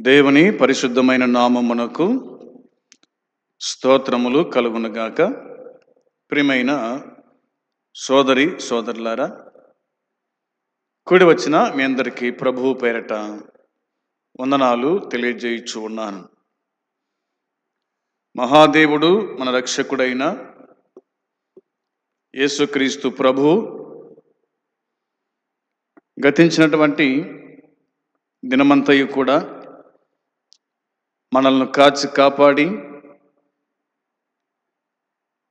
దేవుని పరిశుద్ధమైన నామమునకు స్తోత్రములు కలుగునుగాక. ప్రియమైన సోదరి సోదరులారా కూడి వచ్చిన మీ అందరికీ ప్రభువు పేరట వందనాలు తెలియజేయచ్చు ఉన్నాను. మహాదేవుడు మన రక్షకుడైన యేసుక్రీస్తు ప్రభు గతించినటువంటి దినమంతయు కూడా మనల్ని కాచి కాపాడి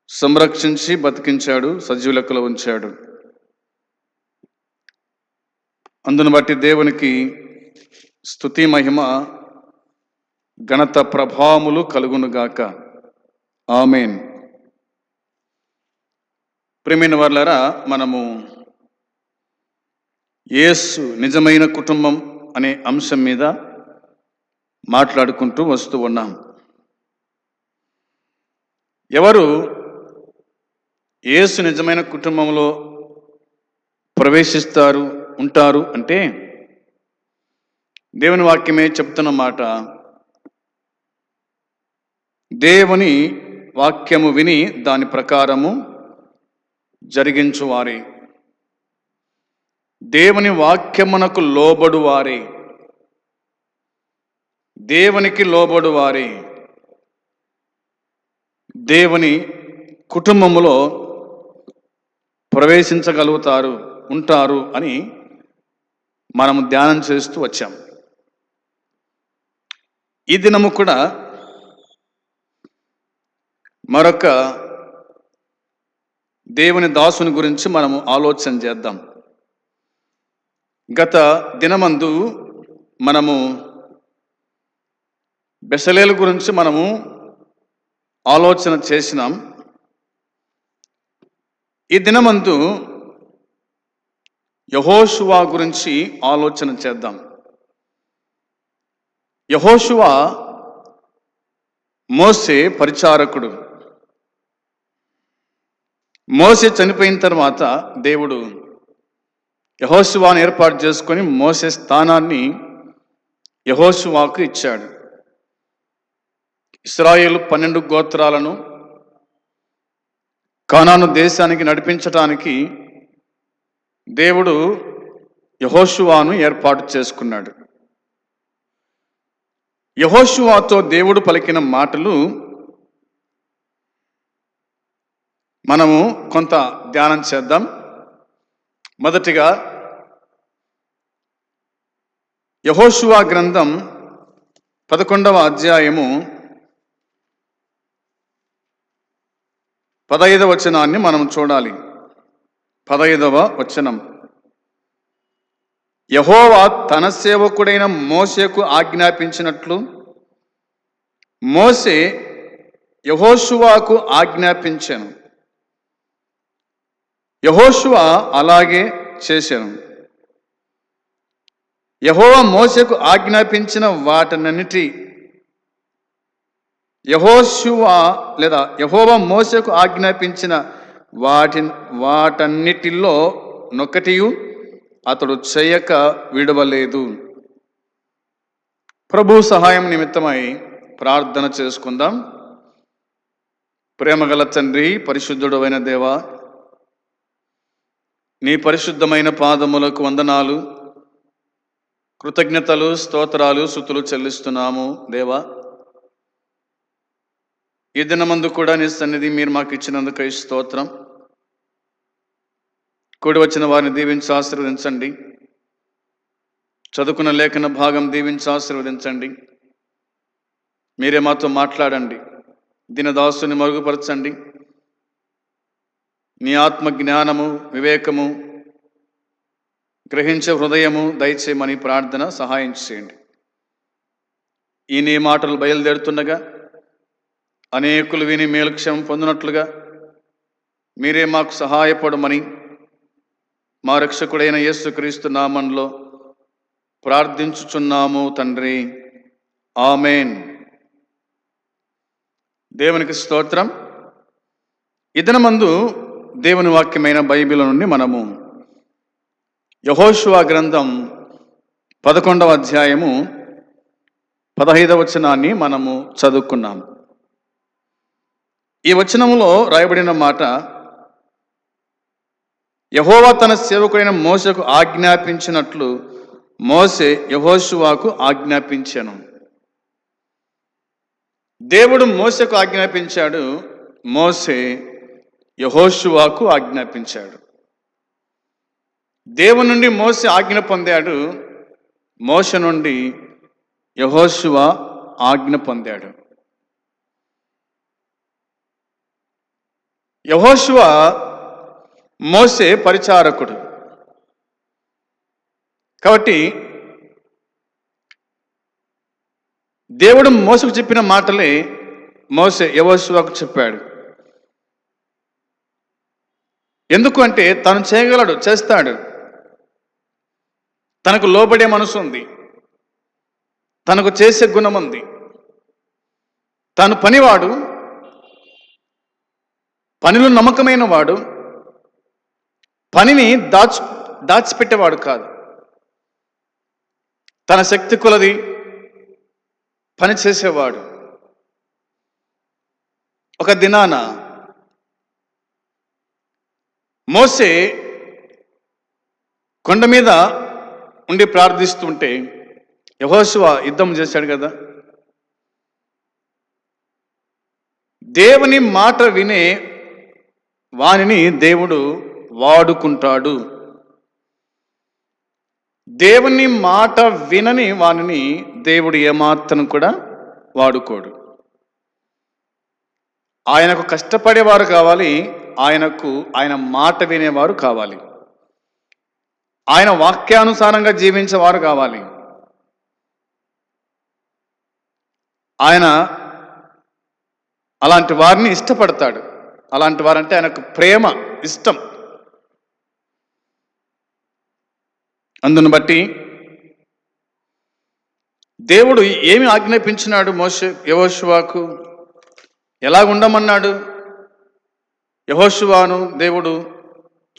సంరక్షించి బతికించాడు సజీవ లెక్కలో ఉంచాడు. అందును బట్టి దేవునికి స్థుతి మహిమ ఘనత ప్రభావములు కలుగునుగాక. ఆమెన్. ప్రేమైన వాళ్ళరా మనము యేసు నిజమైన కుటుంబం అనే అంశం మీద మాట్లాడుకుంటూ వస్తూ ఉన్నాం. ఎవరు యేసు నిజమైన కుటుంబంలో ప్రవేశిస్తారు ఉంటారు అంటే దేవుని వాక్యమే చెప్తున్న మాట. దేవుని వాక్యము విని దాని ప్రకారము జరిగించువారే. దేవుని వాక్యమునకు లోబడు వారే దేవునికి లోబడు వారి దేవుని కుటుంబములో ప్రవేశించగలుగుతారు ఉంటారు అని మనము ధ్యానం చేస్తూ వచ్చాం. ఈ దినము కూడా మరొక దేవుని దాసుని గురించి మనము ఆలోచన చేద్దాం. గత దినమందు మనము బెసలేల గురించి మనము ఆలోచన చేసినాం. ఈ దినమందు యహోశువా గురించి ఆలోచన చేద్దాం. యహోశువా మోసే పరిచారకుడు. మోసే చనిపోయిన తర్వాత దేవుడు యహోశువాను ఏర్పాటు చేసుకొని మోసే స్థానాన్ని యహోశువాకు ఇచ్చాడు. ఇస్రాయేల్ పన్నెండు గోత్రాలను కానాను దేశానికి నడిపించటానికి దేవుడు యహోశువాను ఏర్పాటు చేసుకున్నాడు. యహోశువాతో దేవుడు పలికిన మాటలు మనము కొంత ధ్యానం చేద్దాం. మొదటిగా యహోషువా గ్రంథం పదకొండవ అధ్యాయము పదహైదవ వచనాన్ని మనం చూడాలి. పదహైదవ వచనం. యహోవా తన సేవకుడైన మోసేకు ఆజ్ఞాపించినట్లు మోసే యహోశువాకు ఆజ్ఞాపించాను. యహోషువ అలాగే చేశాను యహోవ మోసకు ఆజ్ఞాపించిన వాటన్నిటి యహోశువ లేదా యహోవ మోసకు ఆజ్ఞాపించిన వాటి వాటన్నిటిలో నొక్కటియు అతడు చేయక విడవలేదు. ప్రభు సహాయం నిమిత్తమై ప్రార్థన చేసుకుందాం. ప్రేమగల తండ్రి పరిశుద్ధుడమైన దేవా నీ పరిశుద్ధమైన పాదములకు వందనాలు. కృతజ్ఞతలు స్తోత్రాలు శుతులు చెల్లిస్తున్నాము దేవా. ఈ దినమందు కూడా నీ సన్నిధి మీరు మాకు ఇచ్చినందుకు ఈ స్తోత్రం. కూడి వచ్చిన వారిని దీవించి ఆశీర్వదించండి. చదువుకున్న లేఖన భాగం దీవించి ఆశీర్వదించండి. మీరే మాతో మాట్లాడండి. దినదాసుని మరుగుపరచండి. నీ ఆత్మ జ్ఞానము వివేకము గ్రహించే హృదయము దయచేయమని ప్రార్థన సహాయం చేయండి. ఈ నీ మాటలు బయలుదేరుతుండగా అనేకులు విని మేలుక్షేమం పొందినట్లుగా మీరే మాకు సహాయపడమని మా రక్షకుడైన యేసుక్రీస్తు నామంలో ప్రార్థించుచున్నాము తండ్రి. ఆమెన్. దేవునికి స్తోత్రం. ఇదనమందు దేవుని వాక్యమైన బైబిల్ నుండి మనము యహోశువా గ్రంథం పదకొండవ అధ్యాయము పదహైదవ వచనాన్ని మనము చదువుకున్నాము. ఈ వచనంలో రాయబడిన మాట యహోవా తన సేవకుడైన మోసకు ఆజ్ఞాపించినట్లు మోసే యహోశువాకు ఆజ్ఞాపించాను. దేవుడు మోసకు ఆజ్ఞాపించాడు మోసే యహోశువాకు ఆజ్ఞాపించాడు. దేవుని నుండి మోసే ఆజ్ఞ పొందాడు మోస నుండి యహోశువ ఆజ్ఞ పొందాడు. యహోశివ మోసే పరిచారకుడు. కాబట్టి దేవుడు మోసకు చెప్పిన మాటలే మోసే యహోశివకు చెప్పాడు. ఎందుకు అంటే తను చేయగలడు చేస్తాడు. తనకు లోబడే మనసు ఉంది. తనకు చేసే గుణం ఉంది. తాను పనివాడు పనిలో నమ్మకమైన వాడు పనిని దాచు దాచిపెట్టేవాడు కాదు. తన శక్తి కొలది పని చేసేవాడు. ఒక దినాన మోసే కొండ మీద ఉండి ప్రార్థిస్తుంటే యహోశివ యుద్ధం చేశాడు కదా. దేవుని మాట వినే వానిని దేవుడు వాడుకుంటాడు. దేవుని మాట వినని వానిని దేవుడు ఏమాత్రం కూడా వాడుకోడు. ఆయనకు కష్టపడేవారు కావాలి ఆయనకు ఆయన మాట వినేవారు కావాలి. ఆయన వాక్యానుసారంగా జీవించేవారు కావాలి. ఆయన అలాంటి వారిని ఇష్టపడతాడు. అలాంటి వారంటే ఆయనకు ప్రేమ ఇష్టం. అందును బట్టి దేవుడు ఏమి ఆజ్ఞాపించినాడు మోష యహోశువాకు ఎలా ఉండమన్నాడు? యహోశువాను దేవుడు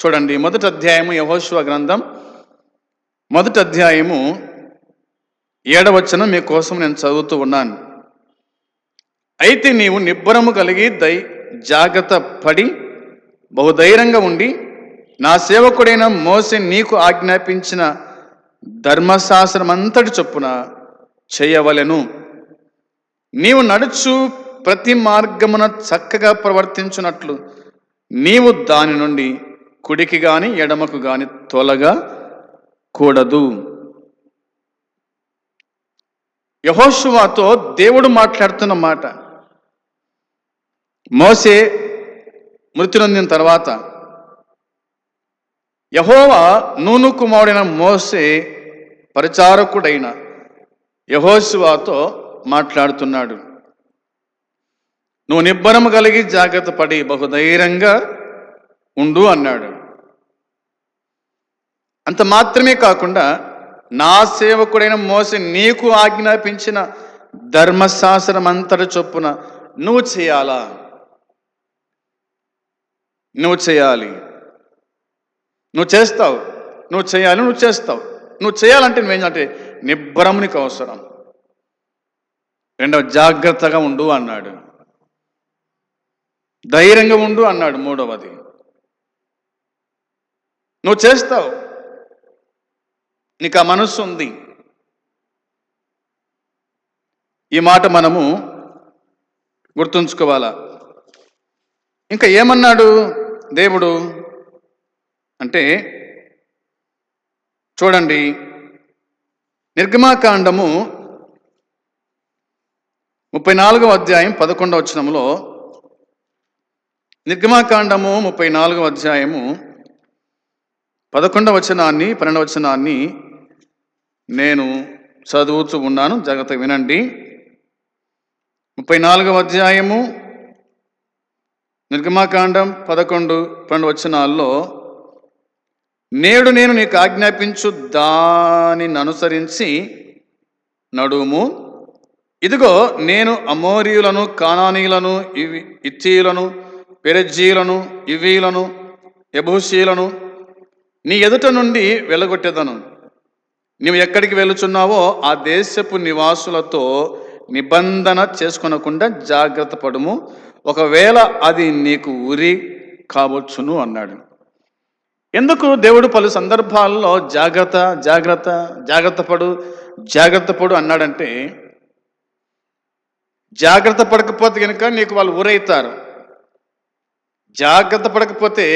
చూడండి మొదటి అధ్యాయము యహోశువ గ్రంథం. మొదటి అధ్యాయము ఏడవచనం మీకోసం నేను చదువుతూ ఉన్నాను. అయితే నీవు నిబ్బరము కలిగి దై జాగ్రత్త పడి బహుధైర్యంగా ఉండి నా సేవకుడైన మోసే నీకు ఆజ్ఞాపించిన ధర్మశాస్త్రమంతటి చొప్పున చేయవలెను. నీవు నడుచు ప్రతి మార్గమున చక్కగా ప్రవర్తించున్నట్లు నీవు దాని నుండి కుడికి గాని ఎడమకు గాని తొలగా కూడదు. యహోశువాతో దేవుడు మాట్లాడుతున్న మాట మోసే మృతి నొందిన తర్వాత యహోవా నూను కుమారుడైన మోసే పరిచారకుడైన యహోశువాతో మాట్లాడుతున్నాడు. నువ్వు నిబ్బరం కలిగి జాగ్రత్త పడి బహుధైర్యంగా ఉండు అన్నాడు. అంత మాత్రమే కాకుండా నా సేవకుడైన మోసే నీకు ఆజ్ఞాపించిన ధర్మశాస్త్రం అంతటి చొప్పున నువ్వు చేయాలా? నువ్వు చేయాలి. నువ్వు చేస్తావు. నువ్వు చేయాలి నువ్వు చేస్తావు. నువ్వు చేయాలంటే నువ్వేంటంటే నిబ్బరం నీకు అవసరం. రెండవ జాగ్రత్తగా ఉండు అన్నాడు. ధైర్యంగా ఉండు అన్నాడు మూడవది. నువ్వు చేస్తావు. నీకు ఆ మనస్సు ఉంది. ఈ మాట మనము గుర్తుంచుకోవాలా? ఇంకా ఏమన్నాడు? దేవుడు అంటే చూడండి నిర్గమాకాండము ముప్పై నాలుగవ అధ్యాయం పదకొండవ వచనంలో నిర్గమాకాండము ముప్పై నాలుగవ అధ్యాయము పదకొండవ వచనాన్ని పన్నెండవ వచనాన్ని నేను చదువుతూ ఉన్నాను. జాగ్రత్త వినండి. ముప్పై నాలుగవ అధ్యాయము నిర్గమాకాండం పదకొండు పన్నెండు వచనాల్లో నేడు నేను నీకు ఆజ్ఞాపించు దానిని అనుసరించి నడుము. ఇదిగో నేను అమోరియులను కానానీయులను ఇవి ఇచ్చీయులను పెరజ్జీయులను ఇవీలను ఎబూసీలను నీ ఎదుట నుండి వెళ్ళగొట్టేదను. నీవు ఎక్కడికి వెళ్ళుచున్నావో ఆ దేశపు నివాసులతో నిబంధన చేసుకొనకుండా జాగ్రత్త పడుము. ఒకవేళ అది నీకు ఉరి కావచ్చును అన్నాడు. ఎందుకు దేవుడు పలు సందర్భాల్లో జాగ్రత్త జాగ్రత్త జాగ్రత్త పడు జాగ్రత్త పడు అన్నాడంటే జాగ్రత్త పడకపోతే కనుక నీకు వాళ్ళు ఊరైతారు. జాగ్రత్త పడకపోతే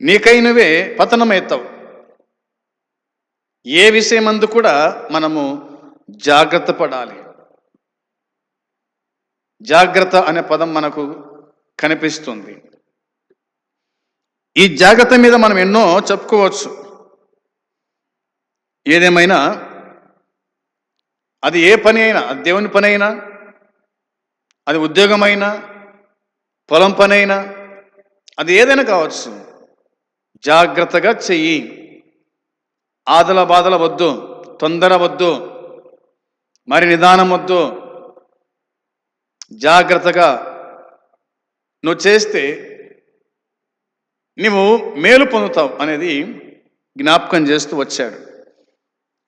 నీకైనవే పతనమవుతావు. ఏ విషయమందు కూడా మనము జాగ్రత్త పడాలి. జాగ్రత్త అనే పదం మనకు కనిపిస్తుంది. ఈ జాగ్రత్త మీద మనం ఎన్నో చెప్పుకోవచ్చు. ఏదేమైనా అది ఏ పని అయినా అది దేవుని పని అయినా అది ఉద్యోగమైనా పొలం పని అయినా అది ఏదైనా కావచ్చు. జాగ్రత్తగా చెయ్యి. ఆదల బాధల వద్దు తొందర వద్దు మరి నిదానం వద్దు జాగ్రత్తగా నువ్వు చేస్తే నువ్వు మేలు పొందుతావు అనేది జ్ఞాపకం చేస్తూ వచ్చాడు.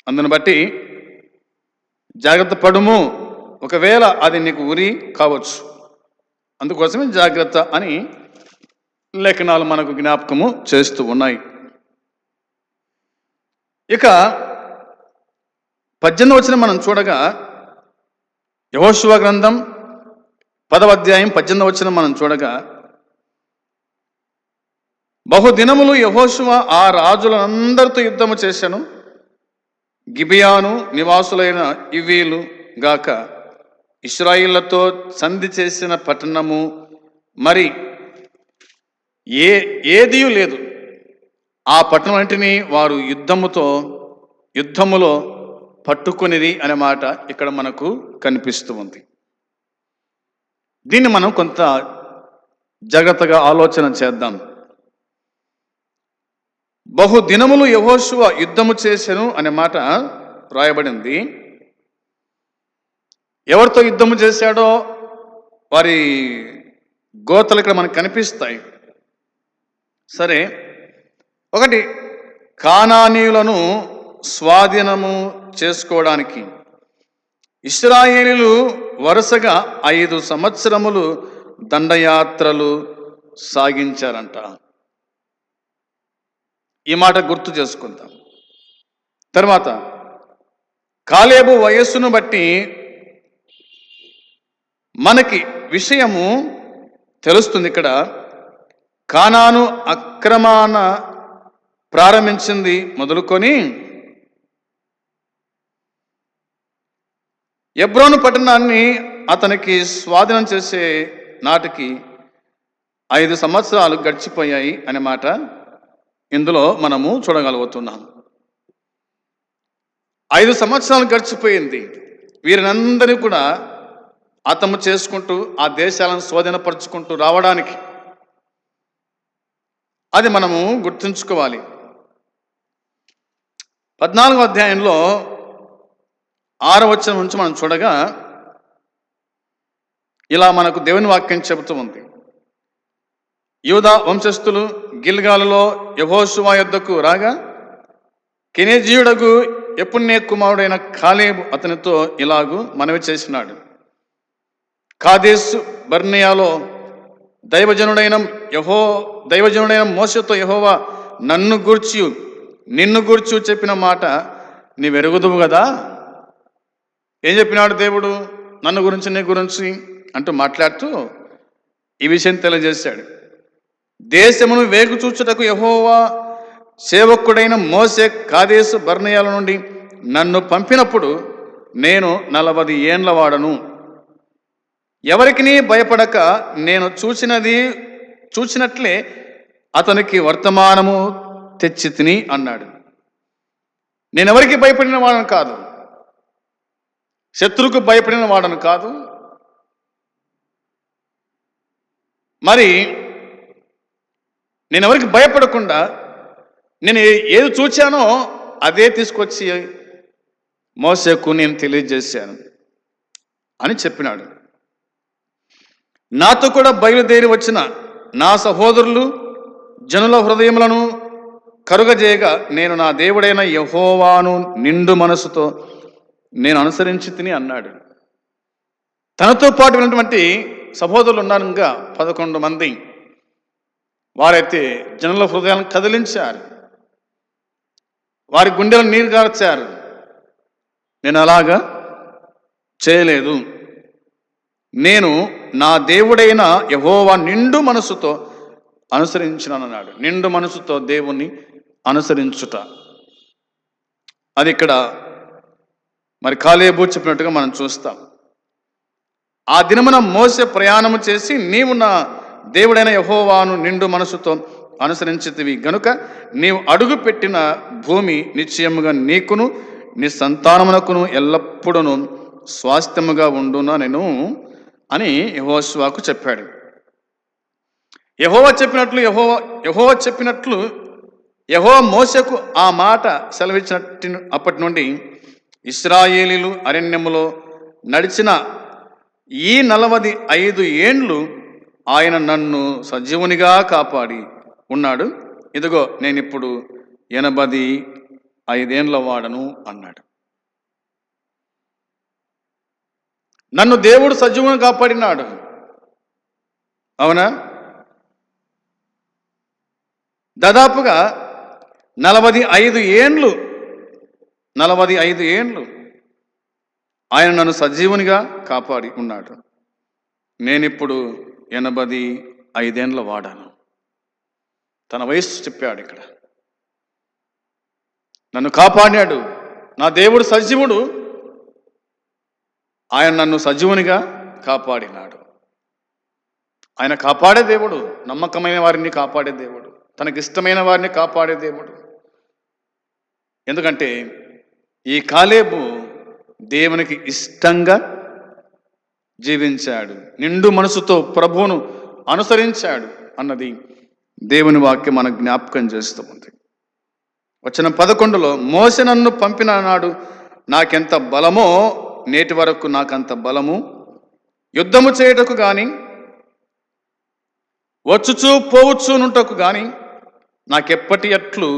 అందును బట్టి జాగ్రత్త పడుము. ఒకవేళ అది నీకు ఉరి కావచ్చు. అందుకోసమే జాగ్రత్త అని లేఖనాలు మనకు జ్ఞాపకము చేస్తూ ఉన్నాయి. ఇక పద్దెనిమిది వచ్చిన మనం చూడగా యహోశివ గ్రంథం పదవ అధ్యాయం పద్దెనిమిది వచ్చిన మనం చూడగా బహుదినములు యహోశివ ఆ రాజులందరితో యుద్ధము చేశాను గిబియాను నివాసులైన ఇవీలు గాక ఇస్రాయిళ్ళతో సంధి చేసిన పట్టణము మరి ఏ ఏదీ లేదు. ఆ పట్టణం వారు యుద్ధముతో యుద్ధములో పట్టుకునిది అనే మాట ఇక్కడ మనకు కనిపిస్తూ ఉంది. దీన్ని మనం కొంత జాగ్రత్తగా ఆలోచన చేద్దాం. బహు దినములు యహోశువ యుద్ధము చేశాను అనే మాట రాయబడింది. ఎవరితో యుద్ధము చేశాడో వారి గోతలు ఇక్కడ మనకు కనిపిస్తాయి. సరే ఒకటి కానానీయులను స్వాధీనము చేసుకోవడానికి. ఇస్రాయేలీలు వరుసగా ఐదు సంవత్సరములు దండయాత్రలు సాగించారంట. ఈ మాట గుర్తు చేసుకుందాం. తర్వాత కాలేబు వయస్సును బట్టి మనకి విషయము తెలుస్తుంది ఇక్కడ. కానాను అక్రమాన ప్రారంభించింది మొదలుకొని ఎబ్రోను పట్టణాన్ని అతనికి స్వాధీనం చేసే నాటికి ఐదు సంవత్సరాలు గడిచిపోయాయి అనే మాట ఇందులో మనము చూడగలుగుతున్నాం. ఐదు సంవత్సరాలు గడిచిపోయింది. వీరినందరినీ కూడా అతము చేసుకుంటూ ఆ దేశాలను స్వాధీనపరుచుకుంటూ రావడానికి అది మనము గుర్తుంచుకోవాలి. పద్నాలుగో అధ్యాయంలో ఆరవచనం నుంచి మనం చూడగా ఇలా మనకు దేవుని వాక్యం చెబుతూ ఉంది. యూదా వంశస్థులు గిల్గాలులో యహోశువా యొద్దకు రాగా కెనేజీయుడకు ఎప్పున్నే కుమారుడైన కాలేబు అతనితో ఇలాగు మనవి చేసినాడు. కాదేశ్ బర్నియాలో దైవజనుడైన యహో దైవజనుడైన మోసతో యహోవా నన్ను గూర్చి నిన్ను గూర్చి చెప్పిన మాట నీవెరుగుదువు కదా ఏం చెప్పినాడు దేవుడు? నన్ను గురించి నీ గురించి అంటూ మాట్లాడుతూ ఈ విషయం తెలియజేశాడు. దేశమును వేగు చూచుటకు యహోవా సేవకుడైన మోసే కాదేశు బర్ణయాల నుండి నన్ను పంపినప్పుడు నేను నలభై ఏండ్ల వాడను. ఎవరికి భయపడక నేను చూసినది చూసినట్లే అతనికి వర్తమానము తెచ్చి తిని అన్నాడు. నేను ఎవరికి భయపడిన వాడను కాదు. శత్రువుకు భయపడిన వాడను కాదు. మరి నేను ఎవరికి భయపడకుండా నేను ఏది చూచానో అదే తీసుకొచ్చి మోసకు నేను తెలియజేశాను అని చెప్పినాడు. నాతో కూడా బయలుదేరి వచ్చిన నా సహోదరులు జనుల హృదయములను కరుగజేయగా నేను నా దేవుడైన యహోవాను నిండు మనసుతో నేను అనుసరించి తిని అన్నాడు. తనతో పాటు ఉన్నటువంటి సహోదరులు ఉన్నారు ఇంకా పదకొండు మంది. వారైతే జనుల హృదయాలను కదిలించారు. వారి గుండెలను నీరు గార్చారు. నేను అలాగా చేయలేదు. నేను నా దేవుడైన యహోవా నిండు మనసుతో అనుసరించినానన్నాడు నిండు మనసుతో దేవుణ్ణి అనుసరించుట. అది ఇక్కడ మరి కాలేబు చెప్పినట్టుగా మనం చూస్తాం. ఆ దినమున మోసే ప్రయాణము చేసి నీవు నా దేవుడైన యహోవాను నిండు మనసుతో అనుసరించితివి గనుక నీవు అడుగు పెట్టిన భూమి నిశ్చయముగా నీకును నీ సంతానమునకును ఎల్లప్పుడూ స్వాస్థ్యముగా ఉండునా నేను అని యహోస్వాకు చెప్పాడు. యహోవ చెప్పినట్లు యహో యహోవ చెప్పినట్లు యహో మోసకు ఆ మాట సెలవిచ్చినట్టు అప్పటి నుండి ఇస్రాయేలీలు అరణ్యములో నడిచిన ఈ నలవది ఐదు ఏండ్లు ఆయన నన్ను సజీవునిగా కాపాడి ఉన్నాడు. ఇదిగో నేను ఇప్పుడు ఎనభది ఐదేండ్ల వాడను అన్నాడు. నన్ను దేవుడు సజీవుని కాపాడినాడు. అవునా? దాదాపుగా నలభై ఐదు ఏండ్లు నలభై ఐదు ఏండ్లు. ఆయన నన్ను సజీవునిగా కాపాడి ఉన్నాడు. నేనిప్పుడు ఎనభై ఐదేండ్ల వాడాను. తన వయస్సు చెప్పాడు ఇక్కడ. నన్ను కాపాడాడు. నా దేవుడు సజీవుడు. ఆయన నన్ను సజీవునిగా కాపాడినాడు. ఆయన కాపాడే దేవుడు. నమ్మకమైన వారిని కాపాడే దేవుడు. తనకిష్టమైన వారిని కాపాడే దేవుడు. ఎందుకంటే ఈ కాలేబు దేవునికి ఇష్టంగా జీవించాడు. నిండు మనసుతో ప్రభువును అనుసరించాడు అన్నది దేవుని వాక్యం మన జ్ఞాపకం చేస్తూ ఉంది వచ్చిన పదకొండులో మోస నన్ను పంపిన నాడు నాకెంత బలమో నేటి వరకు నాకంత బలము. యుద్ధము చేయుటకు కానీ వచ్చుచూ పోవచ్చునుటకు కానీ నాకెప్పటి అట్లు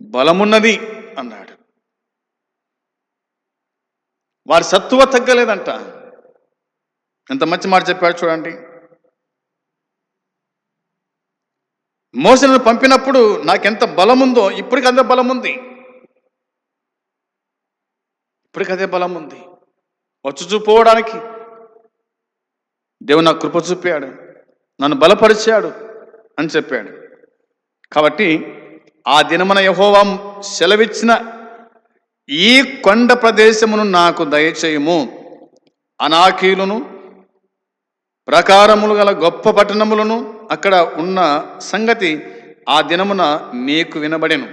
బలమున్నది అన్నాడు. వారి సత్తువ తగ్గలేదంట. ఎంత మంచి మాట చెప్పాడు చూడండి. మోసను పంపినప్పుడు నాకెంత బలం ఉందో ఇప్పటికి అదే బలం ఉంది ఇప్పటికి అదే బలం ఉంది వచ్చు చూపోవడానికి దేవుడు నాకు కృప చూపాడు. నన్ను బలపరిచాడు అని చెప్పాడు. కాబట్టి ఆ దినమన యహోవాం సెలవిచ్చిన ఈ కొండ ప్రదేశమును నాకు దయచేయము. అనాకీలును ప్రకారములు గల గొప్ప పట్టణములను అక్కడ ఉన్న సంగతి ఆ దినమున నీకు వినబడెను.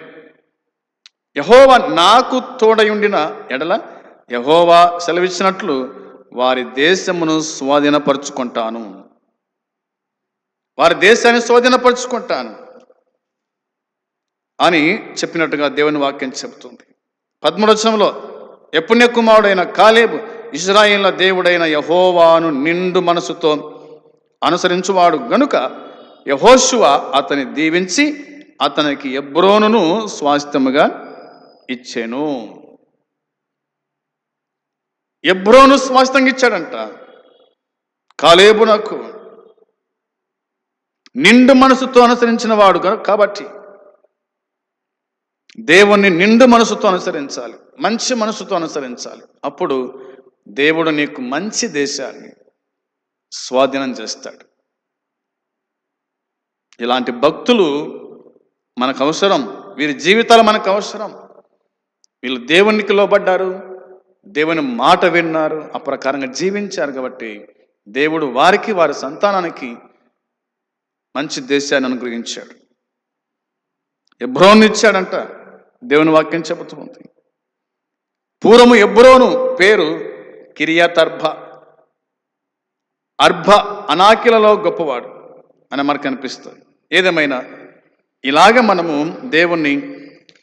యహోవా నాకు తోడయుండిన ఎడల యహోవా సెలవిచ్చినట్లు వారి దేశమును స్వాధీనపరుచుకుంటాను. వారి దేశాన్ని స్వాధీనపరుచుకుంటాను అని చెప్పినట్టుగా దేవుని వాక్యం చెబుతుంది. పద్మోత్సవంలో ఎప్పుణ్య కుమారుడైన కాలేబు ఇజ్రాయిల దేవుడైన యహోవాను నిండు మనసుతో అనుసరించువాడు గనుక యహోశువ అతని దీవించి అతనికి ఎబ్రోనును స్వాస్థ్యముగా ఇచ్చాను. ఎబ్రోను స్వాస్థ్యంగా ఇచ్చాడంట. కాలేబు నాకు నిండు మనసుతో అనుసరించిన వాడు కాబట్టి దేవుణ్ణి నిండు మనసుతో అనుసరించాలి మంచి మనసుతో అనుసరించాలి. అప్పుడు దేవుడు నీకు మంచి దేశాన్ని స్వాధీనం చేస్తాడు. ఇలాంటి భక్తులు మనకు అవసరం వీరి జీవితాలు మనకు అవసరం. వీళ్ళు దేవునికి లోబడ్డారు దేవుని మాట విన్నారు ఆ ప్రకారంగా జీవించారు కాబట్టి దేవుడు వారికి వారి సంతానానికి మంచి దేశాన్ని అనుగ్రహించాడు. ఎబ్రోన్ ఇచ్చాడంట దేవుని వాక్యం చెబుతుంది పూర్వము ఎబ్రోను పేరు కిరియతర్భ. అర్భ అనాకిలలో గొప్పవాడు అని మనకు అనిపిస్తుంది. ఏదేమైనా ఇలాగ మనము దేవుణ్ణి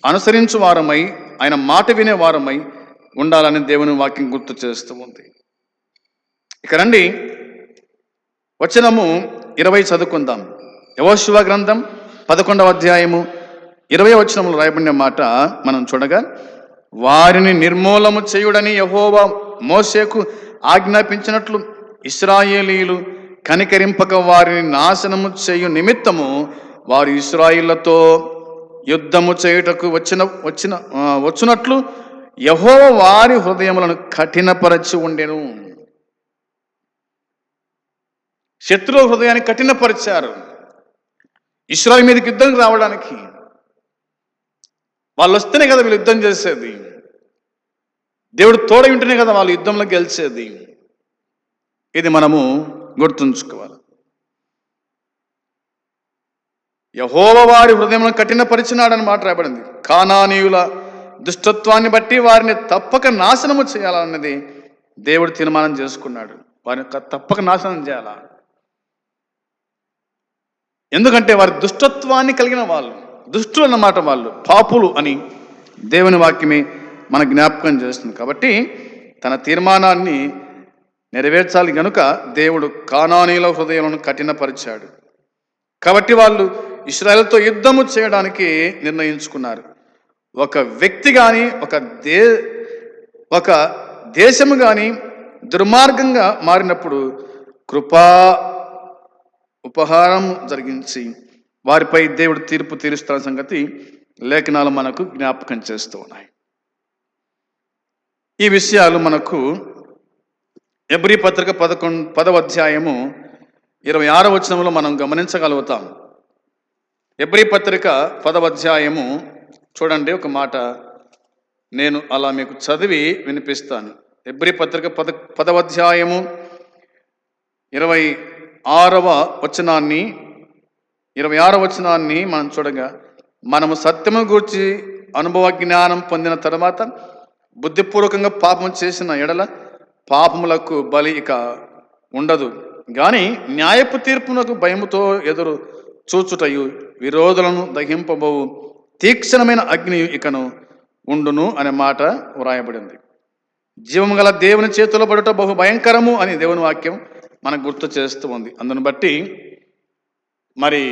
అనుసరించు వారమై ఆయన మాట వినే వారమై ఉండాలని దేవుని వాక్యం గుర్తు చేస్తూ ఉంది. ఇక రండి వచనము ఇరవై చదువుకుందాం. యవోశివ గ్రంథం పదకొండవ అధ్యాయము ఇరవై వచనంలో రాయబడిన మాట మనం చూడగా వారిని నిర్మూలము చేయుడని యహోవా మోసేకు ఆజ్ఞాపించినట్లు ఇస్రాయేలీలు కనికరింపక వారిని నాశనము చేయు నిమిత్తము వారు ఇస్రాయిలతో యుద్ధము చేయుటకు వచ్చిన వచ్చిన వచ్చినట్లు యహో వారి హృదయములను కఠినపరచి ఉండెను. శత్రువు హృదయాన్ని కఠినపరిచారు. ఇస్రాయిల్ మీదకి యుద్ధం రావడానికి వాళ్ళు వస్తేనే కదా వీళ్ళు యుద్ధం చేసేది. దేవుడు తోడ ఉంటేనే కదా వాళ్ళు యుద్ధంలో గెలిచేది. ఇది మనము గుర్తుంచుకోవాలి. యహోవ వారి హృదయంలో కఠినపరిచినాడని మాట రాయబడింది. కానానీయుల దుష్టత్వాన్ని బట్టి వారిని తప్పక నాశనము చేయాలన్నది దేవుడు తీర్మానం చేసుకున్నాడు. వారిని తప్పక నాశనం చేయాలా? ఎందుకంటే వారి దుష్టత్వాన్ని కలిగిన వాళ్ళు. దుష్టులు అన్నమాట వాళ్ళు పాపులు అని దేవుని వాక్యమే మన జ్ఞాపకం చేస్తుంది. కాబట్టి తన తీర్మానాన్ని నెరవేర్చాలి గనుక దేవుడు కానానీల హృదయాలను కఠినపరిచాడు. కాబట్టి వాళ్ళు ఇస్రాయల్తో యుద్ధము చేయడానికి నిర్ణయించుకున్నారు. ఒక వ్యక్తి కానీ ఒక దే ఒక దేశము కానీ దుర్మార్గంగా మారినప్పుడు కృపా ఉపహారం జరిగించి వారిపై దేవుడు తీర్పు తీరుస్తున్న సంగతి లేఖనాలు మనకు జ్ఞాపకం చేస్తూ ఉన్నాయి. ఈ విషయాలు మనకు ఎబ్రి పత్రిక పదకొండు పదవ అధ్యాయము ఇరవై ఆరవ వచనంలో మనం గమనించగలుగుతాం. ఎబ్రి పత్రిక పదవ అధ్యాయము చూడండి ఒక మాట నేను అలా మీకు చదివి వినిపిస్తాను. ఎబ్రి పత్రిక పద పదవ అధ్యాయము ఇరవై ఆరవ వచనాన్ని ఇరవై ఆరో వచనాన్ని మనం చూడగా మనము సత్యము గూర్చి అనుభవ జ్ఞానం పొందిన తర్వాత బుద్ధిపూర్వకంగా పాపం చేసిన ఎడల పాపములకు బలి ఇక ఉండదు. కానీ న్యాయపు తీర్పునకు భయముతో ఎదురు చూచుటయు విరోధులను దహింపబోవు తీక్షణమైన అగ్ని ఇకను ఉండును అనే మాట వ్రాయబడింది. జీవము గల దేవుని చేతిలో పడుట బహు భయంకరము అని దేవుని వాక్యం మనకు గుర్తు చేస్తూ ఉంది. అందును బట్టి మరి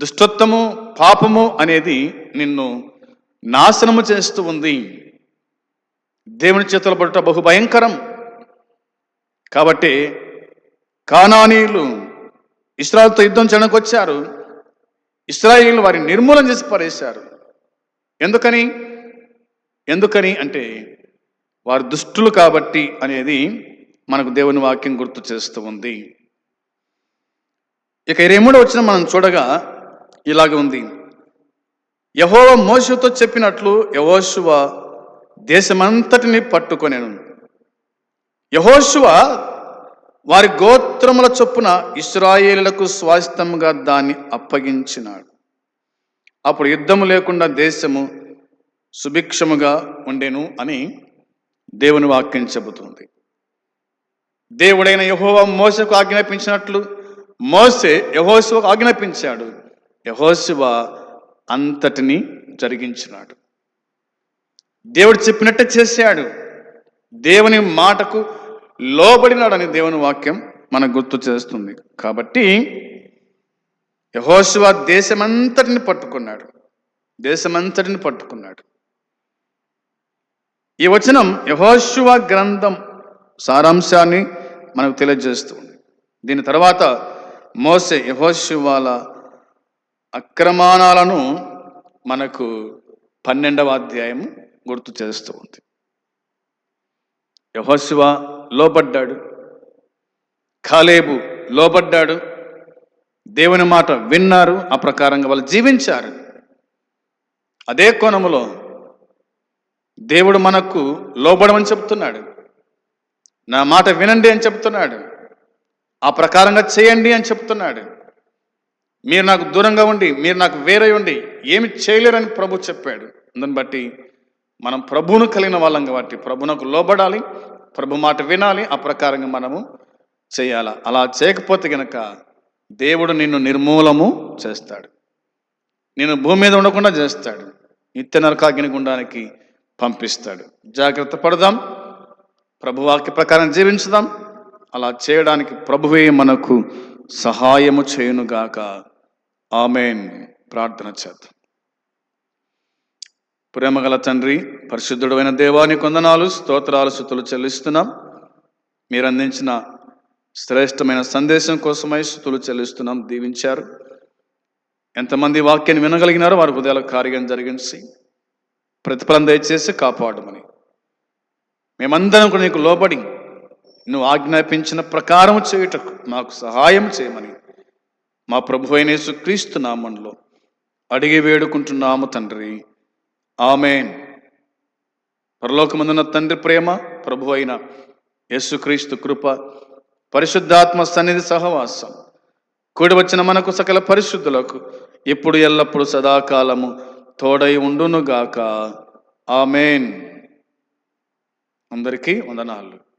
దుష్టత్వము పాపము అనేది నిన్ను నాశనము చేస్తూ ఉంది. దేవుని చేతుల పడుట బహు భయంకరం కాబట్టి కానానీయులు ఇస్రాయల్తో యుద్ధం చేయడానికి వచ్చారు. ఇస్రాయిల్ వారిని నిర్మూలన చేసి పడేశారు ఎందుకని? ఎందుకని అంటే వారు దుష్టులు కాబట్టి అనేది మనకు దేవుని వాక్యం గుర్తు చేస్తూ ఉంది. ఇక ఇరవై మూడో వచ్చిన మనం చూడగా ఇలాగ ఉంది. యహోవ మోసతో చెప్పినట్లు యహోశువ దేశమంతటిని పట్టుకొనేను. యహోశువ వారి గోత్రముల చొప్పున ఇస్రాయేలులకు స్వాస్థంగా దాన్ని అప్పగించినాడు. అప్పుడు యుద్ధము లేకుండా దేశము సుభిక్షముగా ఉండెను అని దేవుని వాక్యం చెబుతుంది. దేవుడైన యహోవ మోసకు ఆజ్ఞాపించినట్లు మోసే యహోశివకు ఆజ్ఞాపించాడు. యహోశివ అంతటిని జరిగించినాడు. దేవుడు చెప్పినట్టే చేశాడు. దేవుని మాటకు లోబడినాడని దేవుని వాక్యం మనకు గుర్తు చేస్తుంది. కాబట్టి యహోశివ దేశమంతటిని పట్టుకున్నాడు. దేశమంతటిని పట్టుకున్నాడు. ఈ వచనం యహోశివ గ్రంథం సారాంశాన్ని మనకు తెలియజేస్తుంది. దీని తర్వాత మోసే యహోశివాల అక్రమాణాలను మనకు పన్నెండవ అధ్యాయం గుర్తు చేస్తూ ఉంది. యహోశివ లోబడ్డాడు. కాలేబు లోబడ్డాడు. దేవుని మాట విన్నారు. ఆ ప్రకారంగా వాళ్ళు జీవించారు. అదే కోణములో దేవుడు మనకు లోబడమని చెప్తున్నాడు. నా మాట వినండి అని చెప్తున్నాడు. ఆ ప్రకారంగా చేయండి అని చెప్తున్నాడు. మీరు నాకు దూరంగా ఉండి మీరు నాకు వేరే ఉండి ఏమి చేయలేరని ప్రభు చెప్పాడు. దాన్ని బట్టి మనం ప్రభువును కలిగిన వాళ్ళం కాబట్టి ప్రభునకు లోబడాలి ప్రభు మాట వినాలి ఆ ప్రకారంగా మనము చేయాలి. అలా చేయకపోతే గనక దేవుడు నిన్ను నిర్మూలము చేస్తాడు. నేను భూమి మీద ఉండకుండా చేస్తాడు. నిత్య నరకాగ్ని గుండానికి పంపిస్తాడు. జాగ్రత్త పడదాం. ప్రభు వాక్య ప్రకారం జీవించుదాం. అలా చేయడానికి ప్రభువే మనకు సహాయము చేయునుగాక. ఆమెన్. ప్రార్థన చేద్దాం. ప్రేమగల తండ్రి పరిశుద్ధుడైన దేవాని కొందనాలు స్తోత్రాలు స్థుతులు చెల్లిస్తున్నాం. మీరు అందించిన శ్రేష్టమైన సందేశం కోసమై స్థుతులు చెల్లిస్తున్నాం. దీవించారు. ఎంతమంది వాక్యాన్ని వినగలిగినారో వారి హృదయాల కార్యం జరిగించి ప్రతిఫలం దయచేసి కాపాడమని. మేమందరం కూడా నీకు లోబడి నువ్వు ఆజ్ఞాపించిన ప్రకారం చేయుటకు మాకు సహాయం చేయమని మా ప్రభు అయిన యేసుక్రీస్తు నామంలో అడిగి వేడుకుంటున్నాము తండ్రి. ఆమెన్. పరలోకమందున్న తండ్రి ప్రేమ ప్రభు అయిన యేసుక్రీస్తు కృప పరిశుద్ధాత్మ సన్నిధి సహవాసం కూడి వచ్చిన మనకు సకల పరిశుద్ధులకు ఇప్పుడు ఎల్లప్పుడు సదాకాలము తోడై ఉండునుగాక. ఆమెన్. అందరికీ వందనాలు.